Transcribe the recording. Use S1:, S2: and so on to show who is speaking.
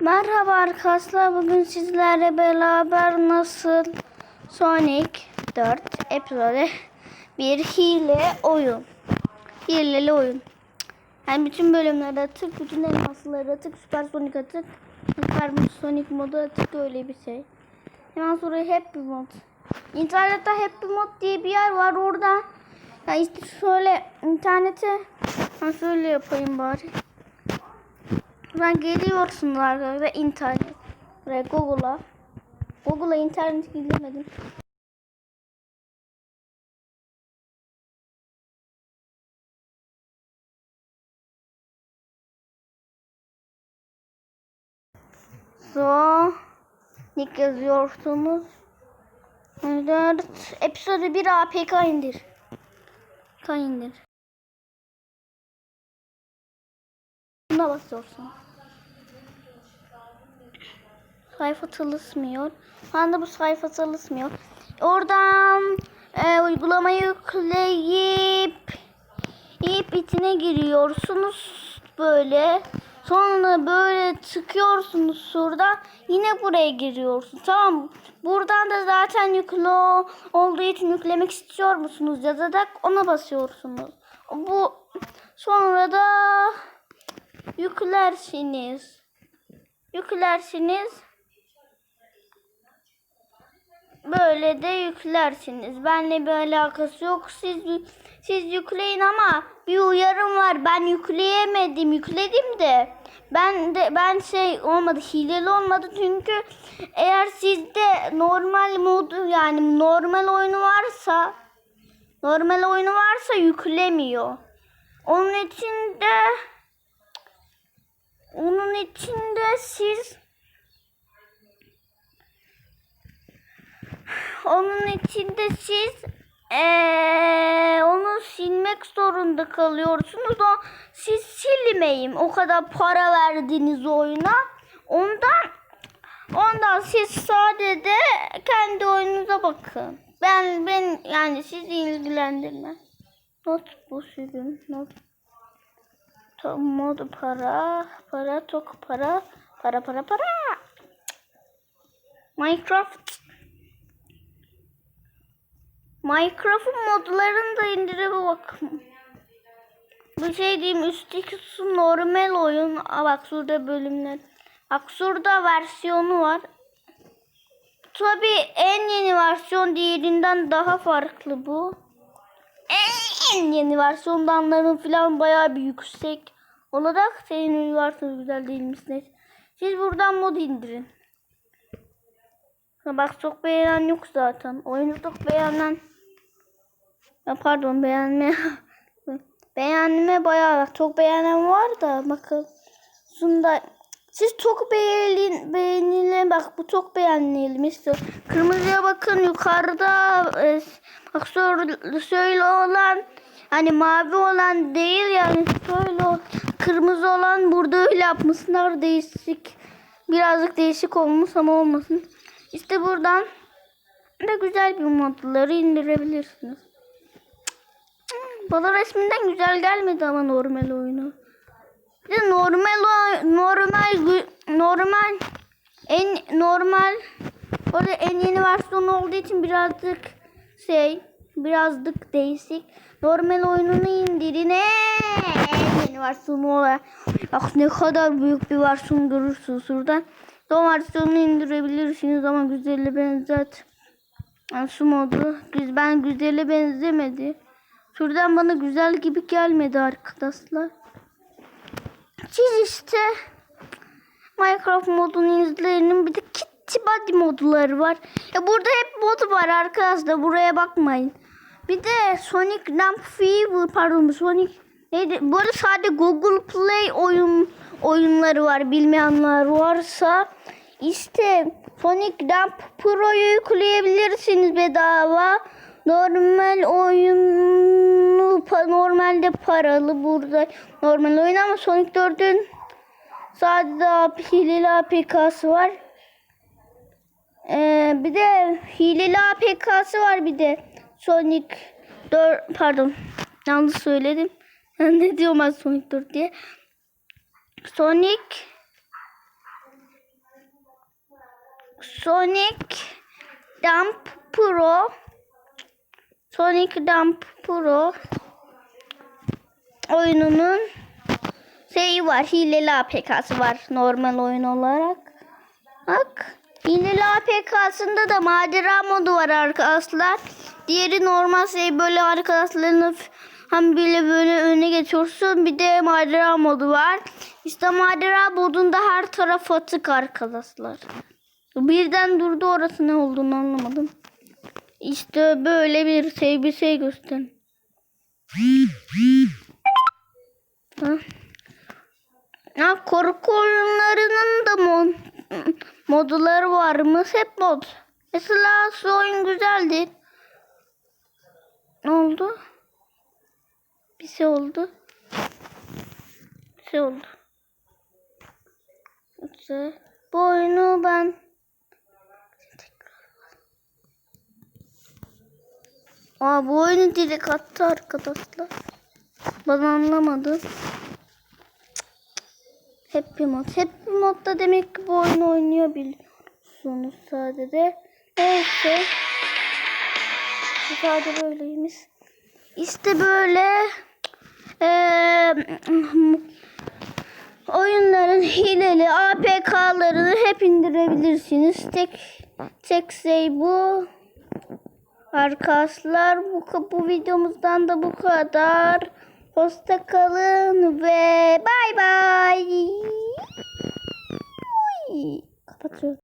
S1: Merhaba arkadaşlar. Bugün sizlerle beraber nasıl Sonic 4 episode bir hile oyun. Hileli oyun. Yani bütün bölümlere atık, bütün elmasları atık, Süper Sonic atık, Süper Sonic modu atık öyle bir şey. Hemen sonra Happy Mod. İnternette Happy Mod diye bir yer var orada. Ya işte şöyle internete ben şöyle yapayım bari. Ben geliyorsunuz arkadaşlar internet. Buraya Google'a. Google'a internet giremedim. So Nick yazıyorsunuz. 4 episode 1 APK indir. APK indir. Buna basıyorsun. Sayfa çalışmıyor. Şu anda bu sayfa çalışmıyor. Oradan e, uygulamayı yükleyip ip içine giriyorsunuz böyle. Sonra böyle çıkıyorsunuz şurada. Yine buraya giriyorsunuz. Tamam. Buradan da zaten yüklü olduğu için yüklemek istiyor musunuz? Yazarak ona basıyorsunuz. Bu sonra da yüklersiniz. Yüklersiniz. Böyle de yüklersiniz. Benle bir alakası yok. Siz siz yükleyin ama bir uyarım var. Ben yükleyemedim. Yükledim de ben de ben şey olmadı. Hileli olmadı çünkü eğer sizde normal modu yani normal oyunu varsa normal oyunu varsa yüklemiyor. Onun için de onun için de siz onun için de siz eee, onu silmek zorunda kalıyorsunuz. O siz silmeyin. O kadar para verdiniz oyuna. Ondan ondan siz sadece kendi oyununuza bakın. Ben ben yani sizi ilgilendirmez. Not bu sürüm. Not modu para, para, tok para, para, para, para. Minecraft. Minecraft'ın modlarını da indirip bakın. Bu şey diyeyim üstteki normal oyun. Bak şurada bölümler. Bak şurada versiyonu var. Tabi en yeni versiyon diğerinden daha farklı bu. En yeni versiyondanların falan bayağı bir yüksek olarak senin varsa güzel değil misiniz? Siz buradan mod indirin. Bak çok beğenen yok zaten. Oyunu çok beğenen. Pardon beğenme. Beğenme bayağı çok beğenen var da bakın. Şunda siz çok beğenin, beğenilen bak bu çok beğenilmiş. Kırmızıya bakın yukarıda e, bak şöyle, olan hani mavi olan değil yani şöyle kırmızı olan burada öyle yapmışlar değişik. Birazcık değişik olmuş ama olmasın. İşte buradan da güzel bir modları indirebilirsiniz. Bana resminden güzel gelmedi ama normal oyunu. Bir de normal normal normal en normal orada en yeni versiyon olduğu için birazcık şey birazcık değişik. Normal oyununu indirin. En yeni versiyonu olarak. Bak ne kadar büyük bir versiyon görürsünüz şuradan. O versiyonu indirebilirsiniz ama güzelle benzet. Yani şu modu ben güzelle benzemedi. Şuradan bana güzel gibi gelmedi arkadaşlar. Siz işte Minecraft modunu izleyin. Bir de Kitty Body modları var. Ya burada hep mod var arkadaşlar. Buraya bakmayın. Bir de Sonic Lamp Fever pardon Sonic neydi? Bu arada sadece Google Play oyun oyunları var. Bilmeyenler varsa işte Sonic Lamp Pro'yu yükleyebilirsiniz bedava. Normal oyunu pa- normalde paralı burada normal oyun ama Sonic 4'ün sadece hileli APK'sı var. Ee, bir de hileli APK'sı var bir de Sonic 4 pardon yanlış söyledim. ne diyorum ben Sonic 4 diye. Sonic Sonic Dump Pro Sonic Dump Pro oyununun şeyi var. Hileli APK'sı var normal oyun olarak. Bak. Hileli APK'sında da macera modu var arkadaşlar. Diğeri normal şey böyle arkadaşlarını hem böyle böyle öne geçiyorsun. Bir de macera modu var. İşte macera modunda her taraf atık arkadaşlar. Birden durdu orası ne olduğunu anlamadım. İşte böyle bir şey bir şey göster. Ha. Korku oyunlarının da mod, modları varmış. Hep mod. Mesela şu oyun güzeldir. Ne oldu? Bir şey oldu. Bir şey oldu. Bu oyunu ben Aa bu oyunu direkt attı arkadaşlar. Ben anlamadım. Happy mod. Happy modda demek ki bu oyunu oynayabiliyorsunuz sadece. Neyse. Sadece böyleymiş. İşte böyle eee, oyunların hileli APK'larını hep indirebilirsiniz. Tek tek şey bu. Arkadaşlar bu, bu videomuzdan da bu kadar. Hoşça kalın ve bay bay. Kapatıyorum.